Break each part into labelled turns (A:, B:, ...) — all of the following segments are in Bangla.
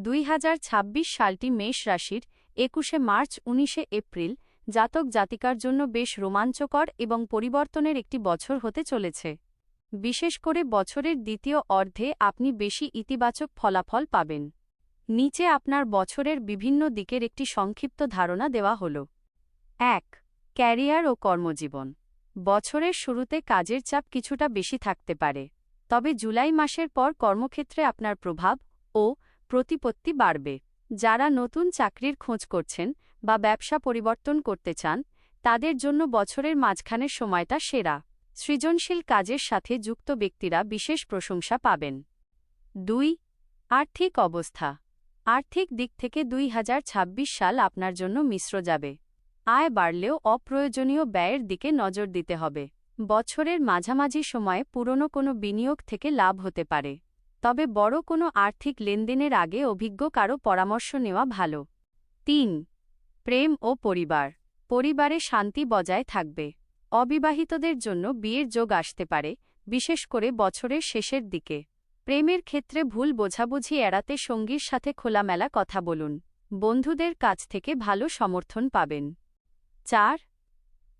A: দুই হাজার ছাব্বিশ সালটি মেষ রাশির একুশে মার্চ, উনিশে এপ্রিল জাতক জাতিকার জন্য বেশ রোমাঞ্চকর এবং পরিবর্তনের একটি বছর হতে চলেছে। বিশেষ করে বছরের দ্বিতীয় অর্ধে আপনি বেশি ইতিবাচক ফলাফল পাবেন। নিচে আপনার বছরের বিভিন্ন দিকের একটি সংক্ষিপ্ত ধারণা দেওয়া হল। এক, ক্যারিয়ার ও কর্মজীবন। বছরের শুরুতে কাজের চাপ কিছুটা বেশি থাকতে পারে। তবে জুলাই মাসের পর কর্মক্ষেত্রে আপনার প্রভাব ও প্রতিপত্তি বাড়বে। যারা নতুন চাকরির খোঁজ করছেন বা ব্যবসা পরিবর্তন করতে চান, তাদের জন্য বছরের মাঝখানের সময়টা সেরা। সৃজনশীল কাজের সাথে যুক্ত ব্যক্তিরা বিশেষ প্রশংসা পাবেন। দুই, আর্থিক অবস্থা। আর্থিক দিক থেকে দুই হাজার ছাব্বিশ সাল আপনার জন্য মিশ্র যাবে। আয় বাড়লেও অপ্রয়োজনীয় ব্যয়ের দিকে নজর দিতে হবে। বছরের মাঝামাঝি সময়ে পুরনো কোনো বিনিয়োগ থেকে লাভ হতে পারে। তবে বড় কোনো আর্থিক লেনদেনের আগে অভিজ্ঞ কারও পরামর্শ নেওয়া ভালো। তিন, প্রেম ও পরিবার। পরিবারে শান্তি বজায় থাকবে। অবিবাহিতদের জন্য বিয়ের যোগ আসতে পারে, বিশেষ করে বছরের শেষের দিকে। প্রেমের ক্ষেত্রে ভুল বোঝাবুঝি এড়াতে সঙ্গীর সাথে খোলামেলা কথা বলুন। বন্ধুদের কাছ থেকে ভালো সমর্থন পাবেন। চার,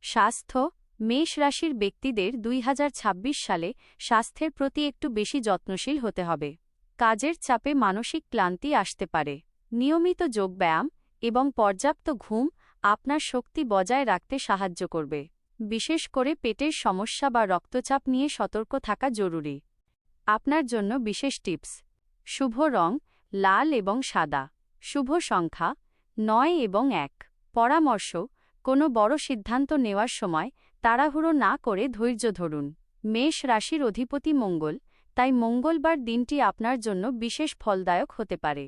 A: স্বাস্থ্য মেষ রাশির ব্যক্তিদের দুই হাজার ছাব্বিশ সালে স্বাস্থ্যের প্রতি একটু বেশি যত্নশীল হতে হবে। কাজের চাপে মানসিক ক্লান্তি আসতে পারে। নিয়মিত যোগব্যায়াম এবং পর্যাপ্ত ঘুম আপনার শক্তি বজায় রাখতে সাহায্য করবে। বিশেষ করে পেটের সমস্যা বা রক্তচাপ নিয়ে সতর্ক থাকা জরুরি। আপনার জন্য বিশেষ টিপস, শুভ রং, লাল এবং সাদা, শুভ সংখ্যা, নয় এবং এক। পরামর্শ কোনো বড় সিদ্ধান্ত নেওয়ার সময় তাড়াহুড়ো না করে ধৈর্য ধরুন। মেষ রাশির অধিপতি মঙ্গল, তাই মঙ্গলবার দিনটি আপনার জন্য বিশেষ ফলদায়ক হতে পারে।